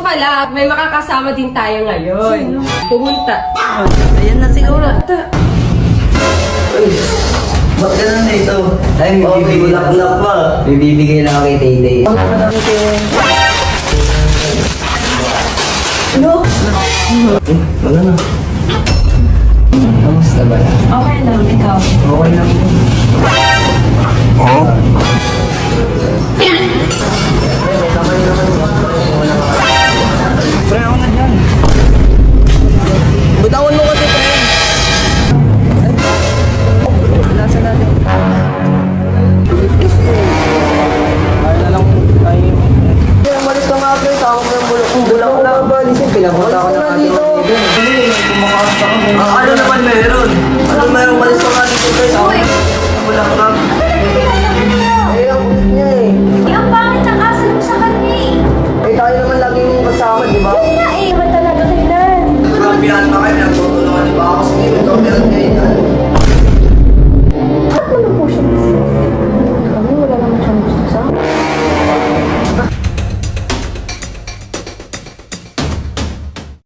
pala, may makakasama din tayo ngayon. Pumunta. Ayan na siguro. Uy, ba't ganun na ito? Ay, may Oh, may bibigay na. bulaklak pa. May bibigay lang ako kay Tay-Tay. Ano? Wala na. Bulak ko lang. Balisin, pinapunta ko ng ating dito. Ah, ano naman meron? Ano meron? Umalis ka nga dito, pre. Tawag mo yung bulak lang. Eh, ang kulit niya eh. Eh, ang pangit ng asal mo sa kanya eh. Eh, tayo naman lagi yung kasama, di ba? Kaya eh, iba talaga kailan. Grabe yan, bakit?